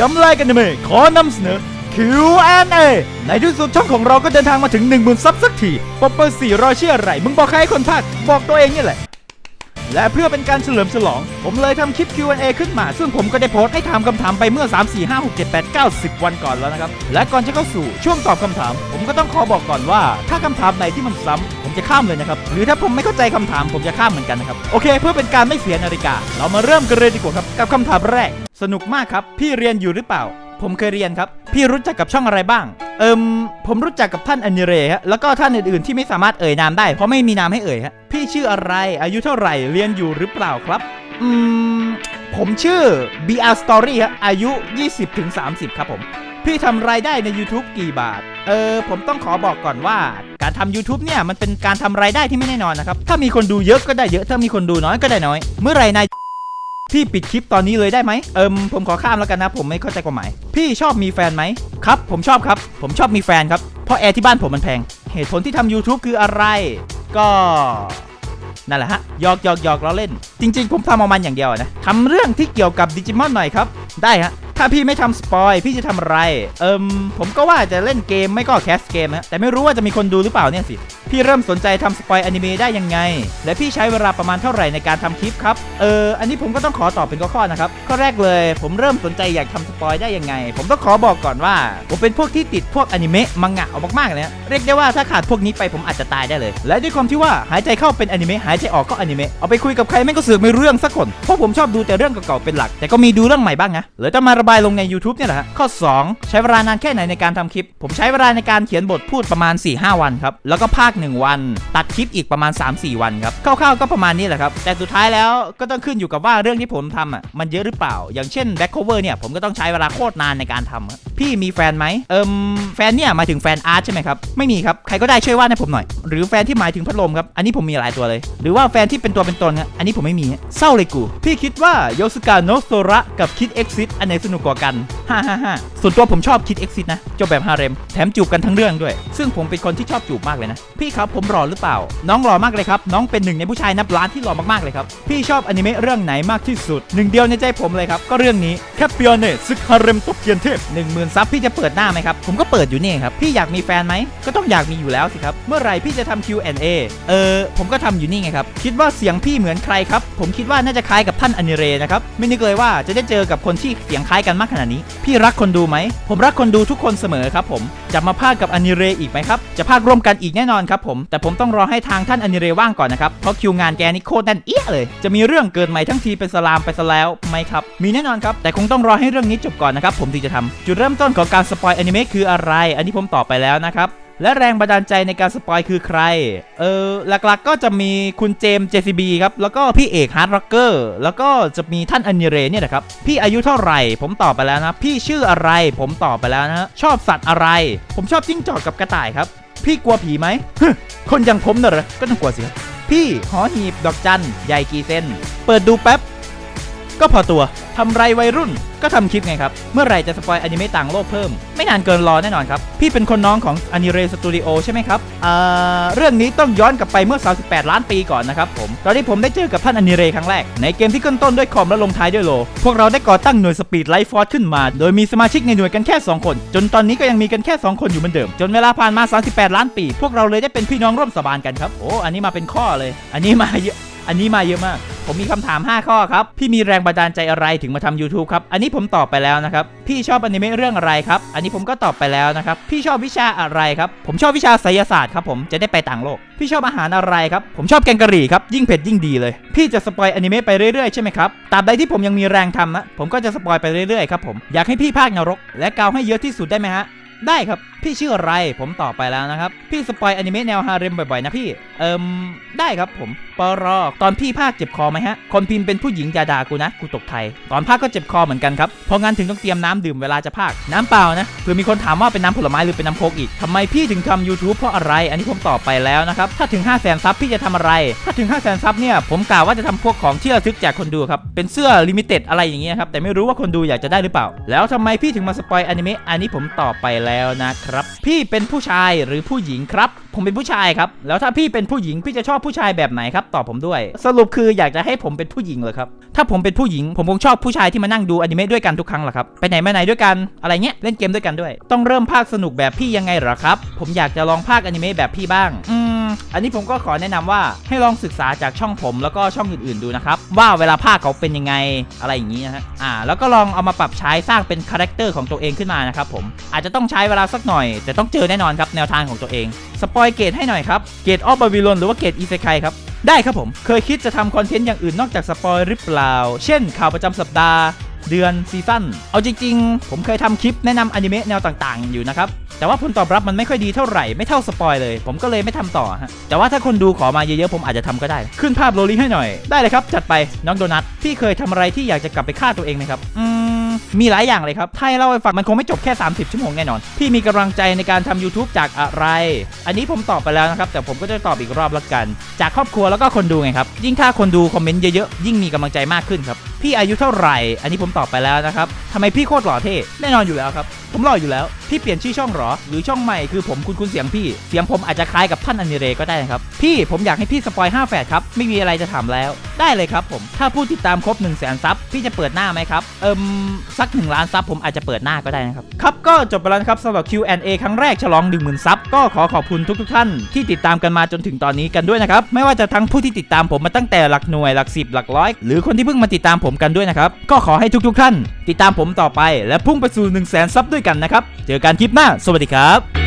กำไรกันนะเมขอนำเสนอ Q&A ในที่สุดช่องของเราก็เดินทางมาถึง 1 0,000ซับสักทีป๊อปเปอร์สี่รอเชื่ออะไร มึงบอกใครให้คนพากบอกตัวเองนี่แหละ และเพื่อเป็นการเฉลิมฉลอง ผมเลยทำคลิป Q&A ขึ้นมา ซึ่งผมก็ได้โพสต์ให้ถามคำถามไปเมื่อ 3 4 5 6 7 8 9 10 วันก่อนแล้วนะครับ และก่อนจะเข้าสู่ช่วงตอบคำถาม ผมก็ต้องขอบอกก่อนว่า ถ้าคำถามไหนที่มันซ้ำผมจะข้ามเลยนะครับ หรือถ้าผมไม่เข้าใจคำถามผมจะข้ามเหมือนกันนะครับ โอเค เพื่อเป็นการไม่เสียนาฬิกา เรามาเริ่มกันเลยดีกว่าครับกับคำถามแรก สนุกมากครับ พี่เรียนอยู่หรือเปล่า ผมเคยเรียนครับ พี่รู้จักกับช่องอะไรบ้าง เอิมผมรู้จักกับท่านอนิเรฮะแล้วก็ท่านอื่นๆที่ไม่สามารถเอ่ยนามได้ เพราะไม่มีนามให้เอ่ยฮะพี่ชื่ออะไร อายุเท่าไหร่เรียนอยู่หรือเปล่าครับ อืม ผมชื่อ BR Story ฮะอายุ 20-30 ครับผม พี่ทำรายได้ใน YouTube กี่บาท เออ ผมต้องขอบอกก่อนว่า การทำ YouTube เนี่ยมันเป็นการทำรายได้ที่ไม่แน่นอนนะครับ ถ้ามีคนดูเยอะก็ได้เยอะ ถ้ามีคนดูน้อยก็ได้น้อย เมื่อไหรนาย พี่ปิดคลิปตอนนี้เลยได้ไหมเอิมผมขอข้ามแล้วกันนะผมไม่เข้าใจความหมาย พี่ชอบมีแฟนไหมครับผมชอบครับ ผมชอบมีแฟนครับเพราะแอร์ที่บ้านผมมันแพง เหตุผลที่ทำ YouTube คืออะไร ก็นั่นแหละฮะหยอกหยอกหยอกล้อเล่น จริง ๆ ผมทำเอามันอย่างเดียวนะทำเรื่องที่เกี่ยวกับดิจิมอนหน่อยครับได้ฮะถ้าพี่ไม่ทำสปอยพี่จะทำอะไร เอิมผมก็ว่าจะเล่นเกมไม่ก็แคสเกมนะแต่ไม่รู้ว่าจะมีคนดูหรือเปล่าเนี่ยสิพี่เริ่มสนใจทำสปอยอนิเมะได้ยังไง และพี่ใช้เวลาประมาณเท่าไหร่ในการทำคลิปครับ เออ อันนี้ผมก็ต้องขอตอบเป็นข้อๆนะครับ ข้อแรกเลย ผมเริ่มสนใจอยากทำสปอยได้ยังไง ผมต้องขอบอกก่อนว่า ผมเป็นพวกที่ติดพวกอนิเมะมังงะออกมากๆเลยนะเรียกได้ว่าถ้าขาดพวกนี้ไปผมอาจจะตายได้เลย และด้วยความที่ว่าหายใจเข้าเป็นอนิเมะหายใจออกก็อนิเมะ เอาไปคุยกับใครแม่งก็เสือกไม่รู้เรื่องสักคน เพราะผมชอบดูแต่เรื่องเก่าๆเป็นหลัก แต่ก็มีดูเรื่องใหม่บ้างนะเลยต้องมาระบายลงใน YouTube เนี่ยแหละข้อ 2 ใช้เวลานานแค่ไหนในการทำคลิป ผมใช้เวลาในการเขียนบทพูดประมาณ4-5วันครับแล้วก็ภาค1 วัน ตัดคลิปอีกประมาณ 3-4 วันครับคร่าวๆก็ประมาณนี้แหละครับ แต่สุดท้ายแล้วก็ต้องขึ้นอยู่กับว่าเรื่องที่ผมทำอะมันเยอะหรือเปล่า อย่างเช่น back cover เนี่ยผมก็ต้องใช้เวลาโคตรนานในการทำพี่มีแฟนไหมเอิมแฟนเนี่ยหมายถึงแฟนอาร์ตใช่ไหมครับไม่มีครับใครก็ได้ช่วยวาดให้ผมหน่อย หรือแฟนที่หมายถึงพัดลมครับอันนี้ผมมีหลายตัวเลย หรือว่าแฟนที่เป็นตัวเป็นตนครับอันนี้ผมไม่มีเศร้าเลยกู พี่คิดว่าโยสกาโนโซระกับคิดเอ็กซิสอันไหนสนุกกว่ากันฮ่าฮ่าฮ่าส่วนตัวผมชอบคิดเอ็กซิสนะจบแบบฮาเร็มแถมจูบกันทั้งเรื่องด้วย ซึ่งผมเป็นคนที่ชอบจูบมากเลยนะพี่ี่ครับผมหล่อหรือเปล่า น้องหล่อมากเลยครับ น้องเป็นหนึ่งในผู้ชายนับล้านที่หล่อมากๆเลยครับ พี่ชอบอนิเมะเรื่องไหนมากที่สุด หนึ่งเดียวในใจผมเลยครับ ก็เรื่องนี้แคปเปียเน่ซึกฮาเร็มตบเกียนเทพหนึ่งหมื่นซับพี่จะเปิดหน้าไหมครับ ผมก็เปิดอยู่นี่ครับ พี่อยากมีแฟนไหม ก็ต้องอยากมีอยู่แล้วสิครับ เมื่อไรพี่จะทำ Q&A เออ ผมก็ทำอยู่นี่ไงครับ คิดว่าเสียงพี่เหมือนใครครับ ผมคิดว่าน่าจะคล้ายกับท่านอนิเรนะครับ ไม่นึกเลยว่าจะได้เจอกับคนที่เสียงคล้ายกันมากขนาดนี้ พี่รักคนดูไหม ผมรักคนดูทุกคนเสมอครับผม จะมาพากกับอนิเรอีกไหมครับ จะพากร่วมกันอีกแน่นอนครับผม แต่ผมต้องรอให้ทางท่านอนิเรว่างก่อนนะครับ เพราะคิวงานแกนี่โคตรแน่นเอี้ยเลย จะมีเรื่องเกิดใหม่ทั้งทีเป็นสลามไปซะแล้วไหมครับ มีแน่นอนครับ แต่คงต้องรอให้เรื่องนี้จบก่อนนะครับ ผมถึงจะทำจุดเริ่มต้นของการสปอยอนิเมะคืออะไร อันนี้ผมตอบไปแล้วนะครับและแรงบันดาลใจในการสปอยคือใคร เออ หลักๆก็จะมีคุณเจมส์ JCB ครับ แล้วก็พี่เอกฮาร์ดร็อกเกอร์ แล้วก็จะมีท่านอนิเรเนี่ยนะครับ พี่อายุเท่าไหร่ ผมตอบไปแล้วนะ พี่ชื่ออะไร ผมตอบไปแล้วนะ ชอบสัตว์อะไร ผมชอบจิ้งจอกกับกระต่ายครับ พี่กลัวผีไหมคนอย่างผมน่ะเหรอก็ต้องกลัวสิครับพี่หอหีบดอกจันใหญ่กี่เซนเปิดดูแป๊บ ก็พอตัวทำไรวัยรุ่นก็ทำคลิปไงครับ เมื่อไหร่จะสปอยอนิเมะต่างโลกเพิ่ม ไม่นานเกินรอแน่นอนครับ พี่เป็นคนน้องของอนิเรสตูดิโอใช่ไหมครับอ่าเรื่องนี้ต้องย้อนกลับไปเมื่อ 38 ล้านปีก่อนนะครับผม ตอนที่ผมได้เจอกับท่านอนิเรครั้งแรก ในเกมที่ขึ้นต้นด้วยคอมและลงท้ายด้วยโล พวกเราได้ก่อตั้งหน่วยสปีดไลฟ์ฟอร์ขึ้นมา โดยมีสมาชิกในหน่วยกันแค่ 2 คน จนตอนนี้ก็ยังมีกันแค่ 2 คนอยู่เหมือนเดิม จนเวลาผ่านมา 38 ล้านปี พวกเราเลยได้เป็นพี่น้องร่วมสาบานกันครับ โอ้ อันนี้มาเป็นข้อเลย อันนี้มาเยอะ อันนี้มาเยอะมาก ผมมีคำถาม 5 ข้อครับ พี่มีแรงบันดาลใจอะไรถึงมาทำ YouTube ครับ อันนี้ี้ผมตอบไปแล้วนะครับ พี่ชอบอนิเมะเรื่องอะไรครับ อันนี้ผมก็ตอบไปแล้วนะครับ พี่ชอบวิชาอะไรครับ ผมชอบวิชาไสยศาสตร์ครับผมจะได้ไปต่างโลก พี่ชอบอาหารอะไรครับ ผมชอบแกงกะหรี่ครับ ยิ่งเผ็ดยิ่งดีเลย พี่จะสปอยอนิเมะไปเรื่อยๆใช่ไหมครับตราบใดที่ผมยังมีแรงทำนะผมก็จะสปอยไปเรื่อยๆครับผม อยากให้พี่ภาคนรก และเกาให้เยอะที่สุดได้ไหมฮะ ได้ครับ พี่ชื่ออะไร ผมตอบไปแล้วนะครับ พี่สปอยอนิเมะแนวฮาเร็มบ่อยๆนะพี่ เอิมได้ครับผมปรอตอนพี่ภาคเจ็บคอไหมฮะ คนพิมพ์เป็นผู้หญิงอย่าด่ากูนะ กูตกไทย ตอนภาคก็เจ็บคอเหมือนกันครับ เพราะงั้นถึงต้องเตรียมน้ำดื่มเวลาจะภาค น้ำเปล่านะเผื่อมีคนถามว่าเป็นน้ำผลไม้หรือเป็นน้ำโคกอีกทำไมพี่ถึงทำ YouTube เพราะอะไร อันนี้ผมตอบไปแล้วนะครับ ถ้าถึง5 0 0 0 0 0ซับพี่จะทำอะไร ถ้าถึง 5 0 0 0 0 0ซับเนี่ยผมกล่าวว่าจะทำพวกของที่ระลึกจากคนดูครับ เป็นเสื้อลิมิเต็ดอะไรอย่างเงี้ยครับ แต่ไม่รู้ว่าคนดูอยากจะได้หรือเปล่า แล้วทำไมพี่ถึงมาสปอยอนิเมะ อันนี้ผมตอบไปแล้วนะครับพี่เป็นผู้ชายหรือผู้หญิงครับ ผมเป็นผู้ชายครับ แล้วถ้าพี่เป็นผู้หญิงพี่จะชอบผู้ชายแบบไหนครับตอบผมด้วย สรุปคืออยากจะให้ผมเป็นผู้หญิงเหรอครับ ถ้าผมเป็นผู้หญิง ผมคงชอบผู้ชายที่มานั่งดูอนิเมะด้วยกันทุกครั้งแหละครับ ไปไหนมาไหนด้วยกันอะไรเงี้ยเล่นเกมด้วยกันด้วย ต้องเริ่มภาคสนุกแบบพี่ยังไงเหรอครับ ผมอยากจะลองภาคอนิเมะแบบพี่บ้าง อืม อันนี้ผมก็ขอแนะนำว่าให้ลองศึกษาจากช่องผมแล้วก็ช่องอื่นๆดูนะครับว่าเวลาภาคเขาเป็นยังไงอะไรอย่างนี้นะฮะอ่า แล้วก็ลองเอามาปรับใช้สร้างเป็นคาแรคเตอร์ของตัวเองขึ้นมานะครับผมอาจจะต้องใช้เวลาสักหน่อย แต่ต้องเจอแน่นอนครับแนวทางของตัวเองสปอยเกตให้หน่อยครับ เกตออฟบาบิลอนหรือว่าเกตอีเซไคครับ ได้ครับผม เคยคิดจะทำคอนเทนต์อย่างอื่นนอกจากสปอยหรือเปล่า เช่น ข่าวประจำสัปดาห์ เดือนซีซั่น เอาจริงๆ ผมเคยทำคลิปแนะนำอนิเมะแนวต่างๆ อยู่นะครับ แต่ว่าผลตอบรับมันไม่ค่อยดีเท่าไหร่ ไม่เท่าสปอยเลย ผมก็เลยไม่ทำต่อฮะ แต่ว่าถ้าคนดูขอมาเยอะๆ ผมอาจจะทำก็ได้ ขึ้นภาพโรลลิ่งให้หน่อย ได้เลยครับ จัดไป น้องโดนัท พี่เคยทำอะไรที่อยากจะกลับไปฆ่าตัวเองไหมครับอืม มีหลายอย่างเลยครับถ้าให้เล่าให้ฟังมันคงไม่จบแค่ 30 ชั่วโมงแน่นอน พี่มีกำลังใจในการทำ YouTube จากอะไร อันนี้ผมตอบไปแล้วนะครับ แต่ผมก็จะตอบอีกรอบละกัน จากครอบครัวแล้วก็คนดูไงครับ ยิ่งถ้าคนดูคอมเมนต์เยอะๆ ยิ่งมีกำลังใจมากขึ้นครับพี่อายุเท่าไหร่ อันนี้ผมตอบไปแล้วนะครับทำไมพี่โคตรหล่อเท่แน่นอนอยู่แล้วครับ ผมหล่ออยู่แล้ว พี่เปลี่ยนชื่อช่องหรอ หรือช่องใหม่คือผมคุณคุณเสียงพี่ เสียงผมอาจจะคล้ายกับท่านอนิเรก็ได้นะครับ พี่ผมอยากให้พี่สปอย5แฝดครับ ไม่มีอะไรจะถามแล้ว ได้เลยครับผม ถ้าผู้ติดตามครบ1 0 0 0 0แสนซับ พี่จะเปิดหน้าไหมครับ เอิมสัก 1 ล้านซับผมอาจจะเปิดหน้าก็ได้นะครับ ครับก็จบไปแล้วครับสำหรับ Q&A ครั้งแรกฉลอง 1 0,000ซับ ก็ขอขอบคุณทุกๆท่านที่ติดตามกันมาจนถึงตอนนี้กันด้วยนะครับ ไม่ว่าจะทั้งผู้ที่ติดตามผมมาตั้งแต่หลักหน่วยหลักสิบหลักร้อยหรือคนที่เพิ่งมาติดตามผมกันด้วยนะครับ ก็ขอให้ทุกๆท่าน ติดตามผมต่อไปและพุ่งไปสู่1 0 0 0 0แสนซับด้วยกันนะครับ เจอกันคลิปหน้า สวัสดีครับ